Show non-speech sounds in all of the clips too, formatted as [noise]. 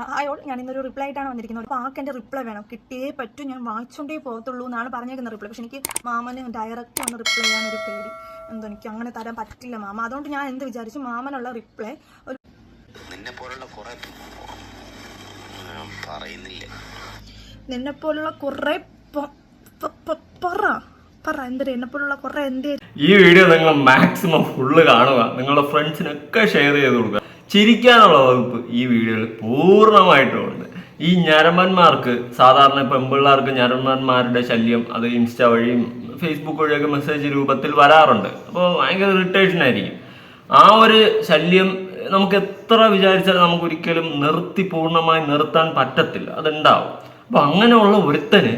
അയോൾ ഞാൻ ഇന്നൊരു റിപ്ലൈ ആയിട്ടാണ് വന്നിരിക്കുന്നത്. അപ്പോൾ ആൾക്ക് എന്റെ റിപ്ലൈ വേണം. കിട്ടിയേ പറ്റൂ. ഞാൻ വായിച്ചുകൊണ്ടേ പോകത്തുള്ളൂ എന്നാണ് പറഞ്ഞേക്കുന്ന റിപ്ലൈ പക്ഷെ എനിക്ക് മാമന് ഡയറക്റ്റ് വന്ന് റിപ്ലൈ ചെയ്യാനൊരു പേടി. എന്തോ എനിക്ക് അങ്ങനെ തരാൻ പറ്റില്ല മാമ. അതുകൊണ്ട് ഞാൻ എന്ത് വിചാരിച്ചു? മാമനുള്ള റിപ്ലൈ ഒരു നിന്നെ പോലുള്ള കുറെ പറയുന്നില്ല. നിന്നെപ്പോലുള്ള കുറേ പറ. പറ എന്തൊരു? എന്നെപ്പോലുള്ള കുറേ എന്തേ ഈ വീഡിയോ നിങ്ങൾ മാക്സിമം ഫുള്ള് കാണുക. നിങ്ങളുടെ ഫ്രണ്ട്സിനൊക്കെ ഷെയർ ചെയ്ത് കൊടുക്കുക. ചിരിക്കാനുള്ള വകുപ്പ് ഈ വീഡിയോയിൽ പൂർണമായിട്ടും ഉണ്ട്. ഈ ഞരമ്പന്മാർക്ക് സാധാരണ പെമ്പിള്ളാർക്ക് ഞരമ്പന്മാരുടെ ശല്യം അത് ഇൻസ്റ്റ വഴിയും ഫേസ്ബുക്ക് വഴിയൊക്കെ മെസ്സേജ് രൂപത്തിൽ വരാറുണ്ട്. അപ്പോൾ ഭയങ്കര ഇറിറ്റേഷൻ ആയിരിക്കും. ആ ഒരു ശല്യം നമുക്ക് എത്ര വിചാരിച്ചാലും നമുക്ക് ഒരിക്കലും നിർത്തി പൂർണമായി നിർത്താൻ പറ്റത്തില്ല. അതുണ്ടാവും. അപ്പൊ അങ്ങനെയുള്ള ഒരുത്തന്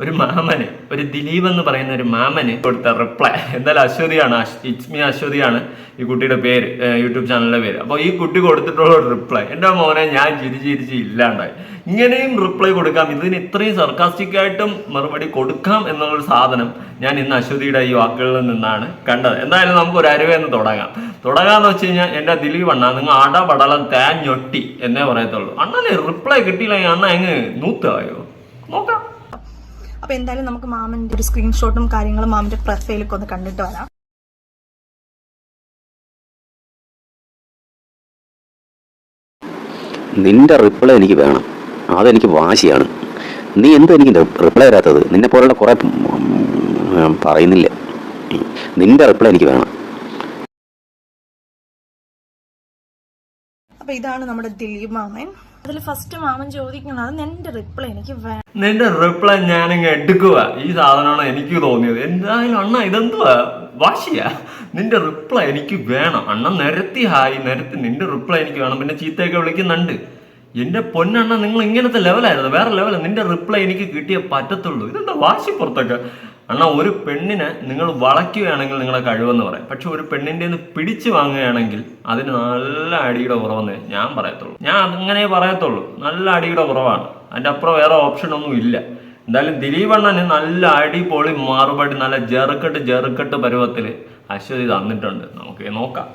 ഒരു മാമന് ഒരു ദിലീപ് എന്ന് പറയുന്ന ഒരു മാമന് കൊടുത്ത റിപ്ലൈ എന്തായാലും അശ്വതിയാണ് അശ്- ഇറ്റ്സ് മീ അശ്വതിയാണ് ഈ കുട്ടിയുടെ പേര് യൂട്യൂബ് ചാനലിന്റെ പേര്. അപ്പോൾ ഈ കുട്ടി കൊടുത്തിട്ടുള്ള ഒരു റിപ്ലൈ എന്റെ മോനെ ഞാൻ ചിരി ചിരിച്ച് ഇല്ലാണ്ടായി. ഇങ്ങനെയും റിപ്ലൈ കൊടുക്കാം. ഇതിന് ഇത്രയും സർക്കാസ്റ്റിക് ആയിട്ടും മറുപടി കൊടുക്കാം എന്നുള്ളൊരു സാധനം ഞാൻ ഇന്ന് അശ്വതിയുടെ ഈ വാക്കുകളിൽ നിന്നാണ് കണ്ടത്. എന്തായാലും നമുക്ക് ഒരു അരുവെന്ന് തുടങ്ങാം. തുടങ്ങാന്ന് വെച്ച് കഴിഞ്ഞാൽ എന്റെ ദിലീപ് അണ്ണ നിങ്ങൾ അടപടലം തേഞ്ഞൊട്ടി എന്നേ പറയത്തുള്ളൂ. അണ്ണനെ റിപ്ലൈ കിട്ടിയില്ലെങ്കിൽ അണ്ണ എങ്ങ് നൂത്തായോ? നോക്കാം. അപ്പോൾ എന്തായാലും നമുക്ക് മാമന്റെ ഒരു സ്ക്രീൻഷോട്ടും കാര്യങ്ങളും മാമന്റെ പ്രൊഫൈലൊക്കെ ഒന്ന് കണ്ടിട്ട് വരാം. നിന്റെ റിപ്ലൈ എനിക്ക് വേണം. അതെനിക്ക് വാശിയാണ്. നീ എന്താ എനിക്ക് റിപ്ലൈ തരാത്തത് നിന്നെ പോലുള്ള കുറെ പറയുന്നില്ല? നിന്റെ റിപ്ലൈ എനിക്ക് വേണം. അപ്പോൾ ഇതാണ് നമ്മുടെ ദിലീപ് മാമൻ. അതിൽ ഫസ്റ്റ് മാമൻ ചോദിക്കുന്നത് എന്റെ റിപ്ലൈ എനിക്ക് വേണം നിന്റെ റിപ്ലൈ ഞാനിങ്ങ് എടുക്കുക ഈ സാധനമാണ് എനിക്ക് തോന്നിയത്. എന്തായാലും അണ്ണ ഇതെന്തുവാ? വാശിയാ. നിന്റെ റിപ്ലൈ എനിക്ക് വേണം. അണ്ണ നിരത്തി ഹായി നിരത്തി നിന്റെ റിപ്ലൈ എനിക്ക് വേണം. പിന്നെ ചീത്തയൊക്കെ വിളിക്കുന്നുണ്ട്. എന്റെ പൊന്നണ്ണ നിങ്ങൾ ഇങ്ങനത്തെ ലെവലായിരുന്നു വേറെ ലെവൽ നിന്റെ റിപ്ലൈ എനിക്ക് കിട്ടിയേ പറ്റത്തുള്ളൂ. ഇതെന്താ വാശി പുറത്തൊക്കെ? അണ്ണ ഒരു പെണ്ണിനെ നിങ്ങൾ വളയ്ക്കുകയാണെങ്കിൽ നിങ്ങളെ കഴിവെന്ന് പറയും. പക്ഷെ ഒരു പെണ്ണിന്റെ നിന്ന് പിടിച്ചു വാങ്ങുകയാണെങ്കിൽ അതിന് നല്ല അടിയുടെ കുറവെന്ന് ഞാൻ പറയത്തുള്ളൂ. ഞാൻ അങ്ങനെ പറയത്തുള്ളൂ. നല്ല അടിയുടെ കുറവാണ്. അതിന്റെ അപ്പുറം വേറെ ഓപ്ഷൻ ഒന്നും ഇല്ല. എന്തായാലും ദിലീപ് അണ്ണന് നല്ല അടിപൊളി മാറുപടി നല്ല ജെറുക്കെട്ട് ജെറുക്കെട്ട് പരുവത്തിൽ അശ്വതി തന്നിട്ടുണ്ട്. നമുക്ക് നോക്കാം.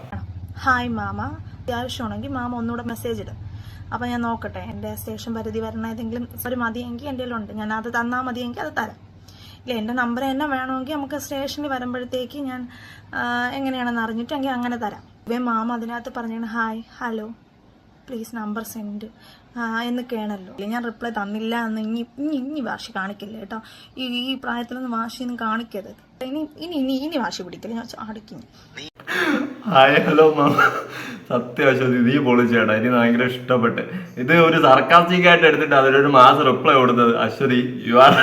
ഹായ് മാമ. അത്യാവശ്യമാണെങ്കിൽ മാമ ഒന്നുകൂടെ മെസ്സേജ് ഇടും. അപ്പം ഞാൻ നോക്കട്ടെ എന്റെ സ്റ്റേഷൻ പരിധി വരുന്ന ഏതെങ്കിലും ഒരു മതിയെങ്കിൽ എന്റെ ഉണ്ട് ഞാൻ അത് തന്നാൽ മതിയെങ്കിൽ അത് തരാം. ഇല്ല എന്റെ നമ്പർ തന്നെ വേണമെങ്കിൽ നമുക്ക് സ്റ്റേഷനിൽ വരുമ്പോഴത്തേക്ക് ഞാൻ എങ്ങനെയാണെന്ന് അറിഞ്ഞിട്ടെങ്കിൽ അങ്ങനെ തരാം. ഇവേ മാം അതിനകത്ത് പറഞ്ഞാണ് hi hello please number send എന്നൊക്കെയാണല്ലോ. ഞാൻ റിപ്ലൈ തന്നില്ല എന്ന് ഇനി ഇനി ഇനി വാശി കാണിക്കില്ല കേട്ടോ. ഈ ഈ പ്രായത്തിലൊന്നും വാശിയൊന്നും കാണിക്കരുത്. ഇനി ഇനി ഇനി ഇനി വാശി പിടിക്കില്ല ഞാൻ അടിക്കുന്നു ഹായ് ഹലോ മാം സത്യം ഇതീ നീ പൊളിച്ചേട്ടാ എനിക്ക് ഭയങ്കര ഇഷ്ടപ്പെട്ട്. ഇത് ഒരു സർക്കാസ്റ്റിക് ആയിട്ട് എടുത്തിട്ട് അതിലൊരു മാസം റിപ്ലൈ കൊടുത്തത്. അശ്വതി യു ആർ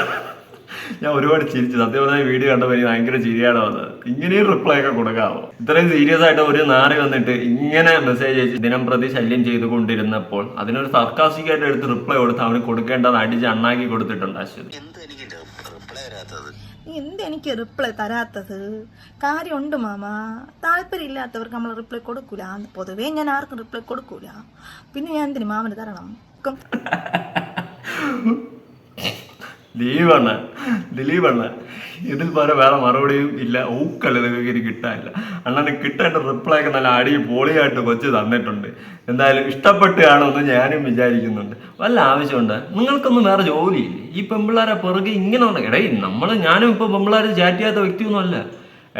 ഞാൻ ഒരുപാട് ചിരിച്ചു. സത്യം പറഞ്ഞാൽ വീഡിയോ കണ്ടപ്പോൾ എനിക്ക് ഭയങ്കര ചിരിയാണ് വന്നത്. ഇങ്ങനെയും റിപ്ലൈ ഒക്കെ കൊടുക്കാമോ ഇത്രയും സീരിയസ് ആയിട്ട് ഒരു നാറി വന്നിട്ട് ഇങ്ങനെ മെസ്സേജ് അയച്ച് ദിനം പ്രതി ശല്യം ചെയ്തുകൊണ്ടിരുന്നപ്പോൾ അതിനൊരു സർക്കാസിക്കായിട്ട് ആയിട്ട് എടുത്ത് റിപ്ലൈ കൊടുത്ത് അവന് കൊടുക്കേണ്ടത് അടിച്ച് അണ്ണാക്കി കൊടുത്തിട്ടുണ്ട് അശ്വതി എന്താ എനിക്ക് റിപ്ലൈ തരാത്തത്? കാര്യമുണ്ട് മാമ. താല്പര്യം ഇല്ലാത്തവർക്ക് നമ്മൾ റിപ്ലൈ കൊടുക്കൂല പൊതുവേ ഞാൻ ആർക്കും റിപ്ലൈ കൊടുക്കൂല. പിന്നെ ഞാൻ എന്തിനു മാമന് തരണം? കം. ദിലീപണ്ണ ദിലീപണ്ണ ഇതിൽ പോലെ വേറെ മറുപടിയും ഇല്ല. ഊക്കല്ല നിങ്ങൾക്ക് ഇനി കിട്ടാനില്ല. അണ്ണന് കിട്ടേണ്ട റിപ്ലൈ ഒക്കെ നല്ല അടി പൊളിയായിട്ട് കൊച്ചു തന്നിട്ടുണ്ട്. എന്തായാലും ഇഷ്ടപ്പെട്ട് കാണുമെന്ന് ഞാനും വിചാരിക്കുന്നുണ്ട്. വല്ല ആവശ്യമുണ്ട്? നിങ്ങൾക്കൊന്നും വേറെ ജോലിയില്ലേ? ഈ പെമ്പിള്ളാരെ പുറകെ ഇങ്ങനെ എടേ നമ്മൾ ഞാനും ഇപ്പം പെമ്പിള്ളാർ ചാറ്റ് ചെയ്യാത്ത വ്യക്തിയൊന്നുമല്ല.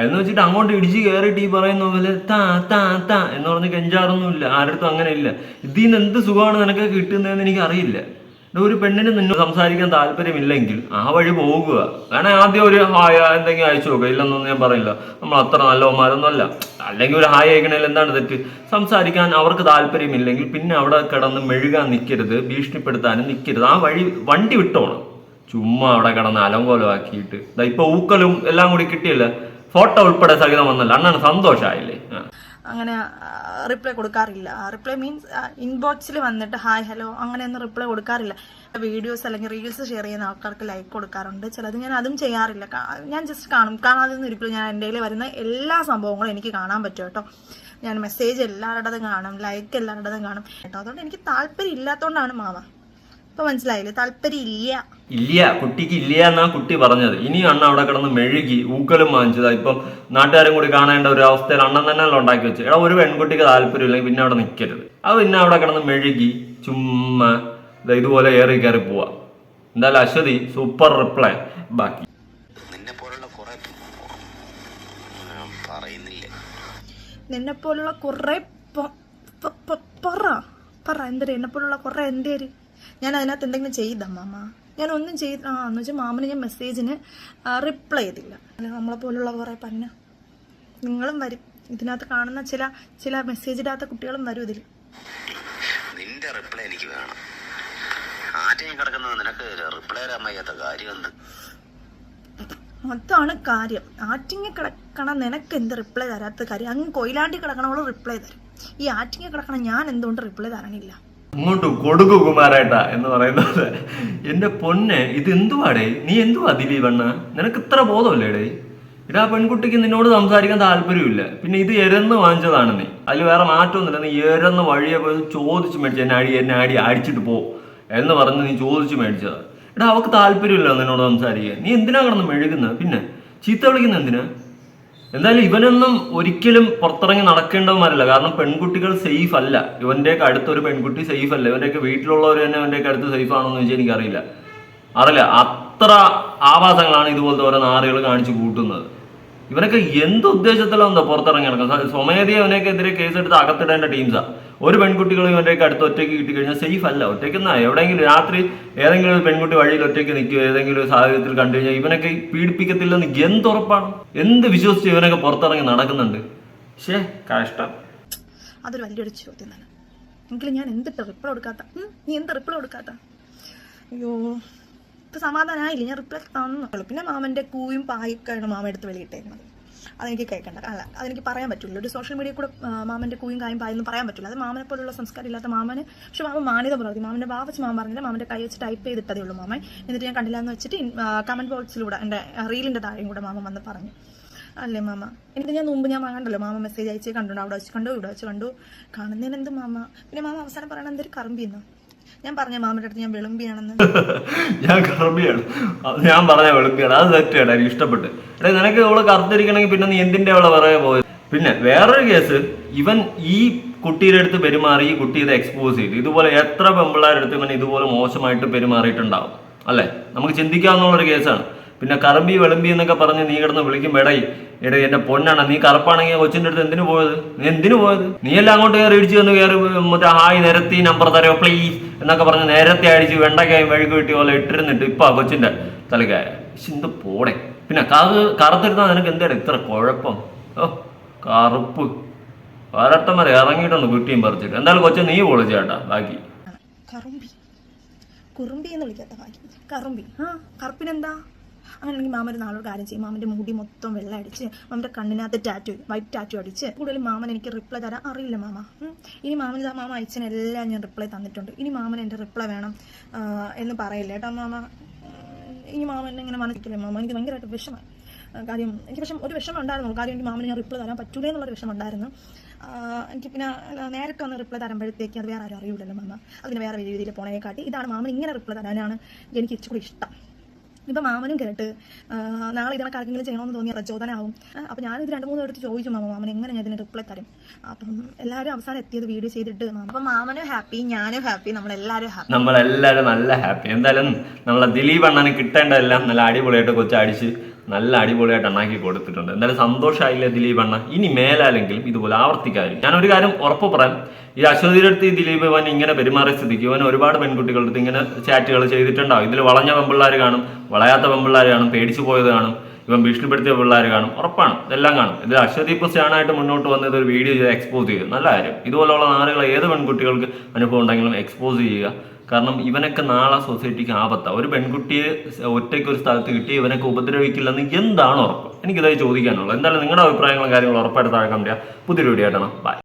എന്ന് വെച്ചിട്ട് അങ്ങോട്ട് ഇടിച്ച് കയറിയിട്ട് ഈ പറയുന്ന പോലെ താ താ താ എന്ന് പറഞ്ഞ് കെഞ്ചാറൊന്നും ഇല്ല അടുത്തും അങ്ങനെ ഇല്ല. ഇതിൽ നിന്ന് എന്ത് സുഖമാണ് നിനക്ക് കിട്ടുന്നതെന്ന് എനിക്ക് അറിയില്ല ഒരു പെണ്ണിന് നിന്നോട് സംസാരിക്കാൻ താല്പര്യമില്ലെങ്കിൽ ആ വഴി പോകുക. വേണേ ആദ്യം ഒരു ഹായ എന്തെങ്കിലും അയച്ചു നോക്കുക ഇല്ലെന്നൊന്നും ഞാൻ പറയില്ല. നമ്മൾ അത്ര നല്ലവന്മാരൊന്നും അല്ല അല്ലെങ്കിൽ ഒരു ഹായ് അയക്കണേൽ എന്താണ് തെറ്റ്? സംസാരിക്കാൻ അവർക്ക് താല്പര്യമില്ലെങ്കിൽ പിന്നെ അവിടെ കിടന്ന് മെഴുകാൻ നിൽക്കരുത് ഭീഷണിപ്പെടുത്താനും നിൽക്കരുത് ആ വഴി വണ്ടി വിട്ടോണം. ചുമ്മാ അവിടെ കിടന്ന് അലങ്കോലമാക്കിയിട്ട്. ദാ ഇപ്പൊ ഊക്കലും എല്ലാം കൂടി കിട്ടിയില്ല? ഫോട്ടോ ഉൾപ്പെടെ സഹിതം വന്നല്ല? അണ്ണാണ് സന്തോഷമായില്ലേ അങ്ങനെ റിപ്ലൈ കൊടുക്കാറില്ല. റിപ്ലൈ മീൻസ് ഇൻബോക്സിൽ വന്നിട്ട് ഹായ് ഹലോ അങ്ങനെയൊന്നും റിപ്ലൈ കൊടുക്കാറില്ല. വീഡിയോസ് അല്ലെങ്കിൽ റീൽസ് ഷെയർ ചെയ്യുന്ന ആൾക്കാർക്ക് ലൈക്ക് കൊടുക്കാറുണ്ട്. ചിലത് ഞാൻ അതും ചെയ്യാറില്ല. ഞാൻ ജസ്റ്റ് കാണും. കാണാതെ ഒരിക്കലും ഞാൻ എന്റെ വരുന്ന എല്ലാ സംഭവങ്ങളും എനിക്ക് കാണാൻ പറ്റും കേട്ടോ. ഞാൻ മെസ്സേജ് എല്ലാവരുടേതും കാണും ലൈക്ക് എല്ലാവരുടേതും കാണും. കേട്ടോ അതുകൊണ്ട് എനിക്ക് താല്പര്യം ഇല്ലാത്തതുകൊണ്ടാണ് മാമ ഇപ്പൊ മനസ്സിലായില്ലേ? താല്പര്യം ഇല്ല. ഇല്ല കുട്ടിക്ക് ഇല്ല എന്നാ കുട്ടി പറഞ്ഞത്. ഇനി അണ്ണ അവിടെ കിടന്ന് മെഴുകി ഊക്കലും വാങ്ങിച്ചതാ ഇപ്പം നാട്ടുകാരും കൂടി കാണേണ്ട ഒരു അവസ്ഥയിൽ അണ്ണൻ തന്നെ ഉണ്ടാക്കി വെച്ചു എടാ ഒരു പെൺകുട്ടിക്ക് താല്പര്യം ഇല്ലെങ്കിൽ പിന്നെ അവിടെ നിൽക്കരുത് അത് പിന്നെ അവിടെ കിടന്ന് മെഴുകി ചുമ്മാ ദാ ഇതുപോലെ ഏറി കയറി പോവാ. എന്തായാലും അശ്വതി സൂപ്പർ റിപ്ലൈ. ബാക്കി. നിന്നെ പോലുള്ള കുറെ പറയുന്നില്ല? നിന്നെ പോലുള്ള കുറെ പറ. പറ എന്തര് എന്നെ പോലുള്ള കുറെ എന്തേര് ഞാൻ അതിനകത്ത് എന്തെങ്കിലും ചെയ്താ മാമ? ഞാൻ ഒന്നും ചെയ്ത് ആ എന്ന് വെച്ചാൽ മാമന് ഞാൻ മെസ്സേജിന് റിപ്ലൈ ചെയ്തില്ല. നമ്മളെ പോലുള്ള കുറേ പന്ന. നിങ്ങളും വരും. ഇതിനകത്ത് കാണുന്ന ചില ചില മെസ്സേജ് ഇടാത്ത കുട്ടികളും വരും ഇതിൽ നിന്റെ റിപ്ലൈ എനിക്ക് വേണം. ആറ്റയും കിടക്കുന്നത് നിനക്ക് റിപ്ലൈ തരാൻ വയ്യാത്ത കാര്യം എന്ത്? അതാണ് കാര്യം. ആറ്റിങ്ങി കിടക്കണ നിനക്ക് എന്ത് റിപ്ലൈ തരാത്ത കാര്യം? അങ്ങ് കൊയിലാണ്ടി കിടക്കണവളും റിപ്ലൈ തരും. ഈ ആറ്റിങ്ങി കിടക്കണ ഞാൻ എന്തുകൊണ്ട് റിപ്ലൈ തരണില്ല? അങ്ങോട്ട് കൊടുക്കു കുമാരേട്ടാ എന്ന് പറയുന്നത്. എന്റെ പൊന്നെ ഇത് എന്തുവാടേ? നീ എന്തുവാ ദിലീപണ്ണ നിനക്ക് ഇത്ര ബോധമല്ലേടേ ഇതാ പെൺകുട്ടിക്ക് നിന്നോട് സംസാരിക്കാൻ താല്പര്യമില്ല. പിന്നെ ഇത് എരന്ന് വാങ്ങിച്ചതാണ് നീ. അതിൽ വേറെ മാറ്റമൊന്നുമില്ല. നീ എരന്ന് വഴിയെ പോയി ചോദിച്ചു മേടിച്ചു എന്നെ അടി എന്നെ അടി അടിച്ചിട്ട് പോ എന്ന് പറഞ്ഞ് നീ ചോദിച്ചു മേടിച്ചതാണ് എടാ അവക്ക് താല്പര്യമില്ല നിന്നോട് സംസാരിക്കാൻ. നീ എന്തിനാ കിടന്ന് മെഴുകുന്നത് പിന്നെ ചീത്ത വിളിക്കുന്ന എന്തിനാ? എന്തായാലും ഇവനൊന്നും ഒരിക്കലും പുറത്തിറങ്ങി നടക്കേണ്ടവന്മാരല്ല കാരണം പെൺകുട്ടികൾ സേഫ് അല്ല. ഇവന്റെ ഇവന്റെയൊക്കെ അടുത്തൊരു പെൺകുട്ടി സേഫ് അല്ല. ഇവന്റെയൊക്കെ വീട്ടിലുള്ളവർ തന്നെ ഇവന്റെയൊക്കെ അടുത്ത് സേഫ് ആണോ എന്ന് എനിക്കറിയില്ല. അറിയില്ല. അത്ര ആവാസങ്ങളാണ് ഇതുപോലത്തെ ഓരോ നാറുകൾ കാണിച്ചു കൂട്ടുന്നത്. ഇവനൊക്കെ എന്ത് ഉദ്ദേശത്തിലാണ് എന്താ പുറത്തിറങ്ങി നടക്കുന്നത്? സ്വമേധയെ അവനൊക്കെ എതിരെ കേസെടുത്ത് അകത്തിടേണ്ട ടീംസാ ഒരു പെൺകുട്ടികൾ ഇവന്റെയൊക്കെ അടുത്ത് ഒറ്റയ്ക്ക് കിട്ടിക്കഴിഞ്ഞാൽ സേഫ് അല്ല. ഒറ്റയ്ക്ക് എന്നാ എവിടെയെങ്കിലും രാത്രി ഏതെങ്കിലും ഒരു പെൺകുട്ടി വഴിയിൽ ഒറ്റയ്ക്ക് നിൽക്കുക ഏതെങ്കിലും ഒരു സാഹചര്യത്തിൽ കണ്ടു കഴിഞ്ഞാൽ ഇവനൊക്കെ പീഡിപ്പിക്കത്തില്ലെന്ന് എന്തുറപ്പാണ് എന്ത് വിശ്വസിച്ച് ഇവനൊക്കെ പുറത്തിറങ്ങി നടക്കുന്നുണ്ട്? ശേ കഷ്ടം. അതൊരു വലിയൊരു ചോദ്യം തന്നെ. എങ്കിലും ഞാൻ എന്ത് റിപ്ലൈ കൊടുക്കാത്ത? നീ എന്ത് റിപ്ലൈ കൊടുക്കാത്ത? അയ്യോ ഇപ്പൊ സമാധാനമായില്ല ഞാൻ റിപ്ലൈ തന്നു. പിന്നെ മാമന്റെ കൂയും പായൊക്കെയാണ് മാമ എടുത്ത് വെളിയിട്ടേക്കുന്നത്. അതെനിക്ക് കേൾക്കണ്ട. അല്ല അതെനിക്ക് പറയാൻ പറ്റില്ല ഒരു സോഷ്യൽ മീഡിയ കൂടെ മാമന്റെ കൂയും കായും പായൊന്നും പറയാൻ പറ്റില്ല അത് മാമനെ പോലുള്ള സംസ്കാരം ഇല്ലാത്ത മാമന് പക്ഷെ മാമ മാനിത പ്രവർത്തി മാമന്റെ വാവച്ച് മാമ പറഞ്ഞില്ല മാമന്റെ കൈ വെച്ച് ടൈപ്പ് ചെയ്തിട്ടതേ ഉള്ളൂ മാമൻ. എന്നിട്ട് ഞാൻ കണ്ടില്ല എന്ന് വെച്ചിട്ട് കമന്റ് ബോക്സിലൂടെ എന്റെ റീലിന്റെ താഴെയും കൂടെ മാമ വന്ന് പറഞ്ഞു. അല്ലേ മാമ? എന്നിട്ട് ഞാൻ മുമ്പ് ഞാൻ വാങ്ങണ്ടല്ലോ? മാമ മെസ്സേജ് അയച്ച് കണ്ടു അവിടെ വെച്ച് കണ്ടു ഇവിടെ വെച്ച് കണ്ടു. കാണുന്നതിന് എന്ത് മാമ? പിന്നെ മാമ അവസാനം പറയണ എന്തൊരു കറമ്പിന്ന്? ഞാൻ പറഞ്ഞ മാമന്റെ അടുത്ത് ഞാൻ വെളുമ്പിയാണെന്ന്. [laughs] ഞാൻ കറുമ്പിയാണ്. ഞാൻ പറഞ്ഞ വെളുമ്പിയാണ്. അത് തെറ്റാണ് എനിക്ക് ഇഷ്ടപ്പെട്ട്. എടാ നിനക്ക് അവൾ കറുത്തിരിക്കണമെങ്കിൽ പിന്നെ നീ എന്തിന്റെ അവളെ പറയാൻ പോയത്? പിന്നെ വേറൊരു കേസ്. ഇവൻ ഈ കുട്ടിയുടെ അടുത്ത് പെരുമാറി ഈ കുട്ടി ഇത് എക്സ്പോസ് ചെയ്തു. ഇതുപോലെ എത്ര പെമ്പിള്ളേരുടെ അടുത്ത് ഇവൻ ഇതുപോലെ മോശമായിട്ട് പെരുമാറിയിട്ടുണ്ടാവും. അല്ലേ? നമുക്ക് ചിന്തിക്കാവുന്ന ഒരു കേസാണ്. പിന്നെ കറമ്പി വെളുമ്പി എന്നൊക്കെ പറഞ്ഞ് നീ കിടന്ന് വിളിക്കും. എടൈ എടേ എന്റെ പൊന്നാണ്. നീ കറുപ്പാണെങ്കിൽ കൊച്ചിന്റെ അടുത്ത് എന്തിനു പോയത്? നീ എന്തിനു പോയത്? നീ എല്ലാം അങ്ങോട്ട് കയറി ഇടിച്ചു വന്ന് കയറി മറ്റേ ഹായ് നിരത്തി നമ്പർ തരോ പ്ലീസ് എന്നൊക്കെ പറഞ്ഞ് നേരത്തെ അടിച്ച് വെണ്ടക്കായും വഴുക്ക് കിട്ടി പോലെ ഇട്ടിരുന്നിട്ട് ഇപ്പൊ ആ കൊച്ചിന്റെ തലക്കായ ചിന്ത പോടെ. പിന്നെ കാത് കറുത്തിരുന്നാൽ നിനക്ക് എന്താണ് ഇത്ര കുഴപ്പം? ഓ കറുപ്പ്. ഒരട്ടന്മാരെ ഇറങ്ങിയിട്ടൊന്ന് കുട്ടിയും പറിച്ചിട്ട്. എന്തായാലും കൊച്ചു നീ പൊളിച്ചേട്ടാ ബാക്കി. ആണ്. കറുമ്പി. കുറുമ്പി എന്ന് വിളിക്കാത്ത ബാക്കി കറുമ്പി. ആ കറുപ്പിനെന്താ? അങ്ങനെയാണെങ്കിൽ മാമ നാളൊരു കാര്യം ചെയ്യും. മാമന്റെ മുടി മൊത്തം വെള്ളം അടിച്ച് മാമന്റെ കണ്ണിനകത്ത് ടാറ്റു വൈറ്റ് ടാറ്റു അടിച്ച്. കൂടുതലും മാമൻ എനിക്ക് റിപ്ലൈ തരാൻ അറിയില്ല മാമ. ഇനി മാമൻ ഇതാ മാമ അയച്ചതിനെല്ലാം ഞാൻ റിപ്ലൈ തന്നിട്ടുണ്ട്. ഇനി മാമൻ എന്റെ റിപ്ലൈ വേണം എന്ന് പറയില്ല കേട്ടോ മാമ. ഇനി മാമൻ ഇങ്ങനെ മനസ്സിക്കില്ലേ മാമ. എനിക്ക് ഭയങ്കരമായിട്ട് വിഷമമായി കാര്യം എനിക്ക് വിഷം ഒരു വിഷമം ഉണ്ടായിരുന്നു. കാര്യം എനിക്ക് മാമന് ഞാൻ റിപ്ലൈ തരാൻ പറ്റൂലേ എന്നുള്ളൊരു വിഷമം ഉണ്ടായിരുന്നു. എനിക്ക് പിന്നെ നേരിട്ട് വന്ന് റിപ്ലൈ തരുമ്പോഴത്തേക്ക് അത് വേറെ ആരും അറിയില്ലല്ലോ മാമ. അതിന് വേറെ രീതിയിൽ പോണേക്കാട്ടി ഇതാണ് മാമൻ ഇങ്ങനെ റിപ്ലൈ തരാനാണ് എനിക്ക് ഇച്ചിരി ഇഷ്ടം. ഇപ്പം മാമനും കേട്ട് നാളെ ഇതിനൊക്കെ ആർക്കെങ്കിലും ചെയ്യണമെന്ന് തോന്നിയ പ്രചോദനമാവും അപ്പം ഞാനിത് രണ്ട് മൂന്ന് എടുത്ത് ചോദിച്ചു മാമ മാമൻ എങ്ങനെ ഞാൻ ഇതിന് റിപ്ലൈ തരും? അപ്പം എല്ലാവരും അവസാനം എത്തിയത് വീഡിയോ ചെയ്തിട്ട് മാമ. അപ്പം മാമനും ഹാപ്പി ഞാനും ഹാപ്പി നമ്മളെല്ലാവരും ഹാപ്പി നമ്മളെല്ലാവരും നല്ല ഹാപ്പി എന്തായാലും നമ്മളെ ദിലീപ് അണ്ണന് കിട്ടേണ്ടതെല്ലാം നല്ല അടിപൊളിയായിട്ട് കൊച്ചടിച്ച് നല്ല അടിപൊളിയായിട്ട് അണ്ണാക്കി കൊടുത്തിട്ടുണ്ട്. എന്തായാലും സന്തോഷമായില്ല ദിലീപ് അണ്ണ? ഇനി മേലാലെങ്കിലും ഇതുപോലെ ആവർത്തിക്കാതിരിക്കും ഞാനൊരു കാര്യം ഉറപ്പ് പറയാം. ഈ അശ്വതിയുടെ അടുത്ത് ഈ ദിലീപ് ഇവൻ ഇങ്ങനെ പെരുമാറിയ സ്ഥിതിക്ക് ഇവൻ ഒരുപാട് പെൺകുട്ടികളുടെ അടുത്ത് ഇങ്ങനെ ചാറ്റുകൾ ചെയ്തിട്ടുണ്ടാവും. ഇതിൽ വളഞ്ഞ പെമ്പിള്ളാർ കാണും വളയാത്ത പെമ്പിള്ളാർ കാണും പേടിച്ചു പോയത് കാണും ഇവൻ ഭീഷണിപ്പെടുത്തിയ പിള്ളേർ കാണും ഉറപ്പാണ്. ഇതെല്ലാം കാണും. ഇതിൽ അശ്വതി ഇപ്പോൾ മുന്നോട്ട് വന്നത് ഒരു വീഡിയോ ചെയ്ത് എക്സ്പോസ് ചെയ്തു. നല്ല കാര്യം. ഇതുപോലുള്ള നാളുകൾ ഏത് പെൺകുട്ടികൾക്ക് അനുഭവം ഉണ്ടെങ്കിലും എക്സ്പോസ് ചെയ്യുക. കാരണം ഇവനൊക്കെ നാളെ സൊസൈറ്റിക്ക് ആപത്താ. ഒരു പെൺകുട്ടിയെ ഒറ്റയ്ക്ക് ഒരു സ്ഥലത്ത് കിട്ടി ഇവനൊക്കെ ഉപദ്രവിക്കില്ലെന്ന് എന്താണ് ഉറപ്പ് എനിക്കിതായി ചോദിക്കാനുള്ളത് എന്തായാലും നിങ്ങളുടെ അഭിപ്രായങ്ങളും കാര്യങ്ങളും ഉറപ്പായിട്ട് താഴെ കണ്ടിയാ പുതിയൊരു വീഡിയോ ആയിട്ടാണ് ബൈ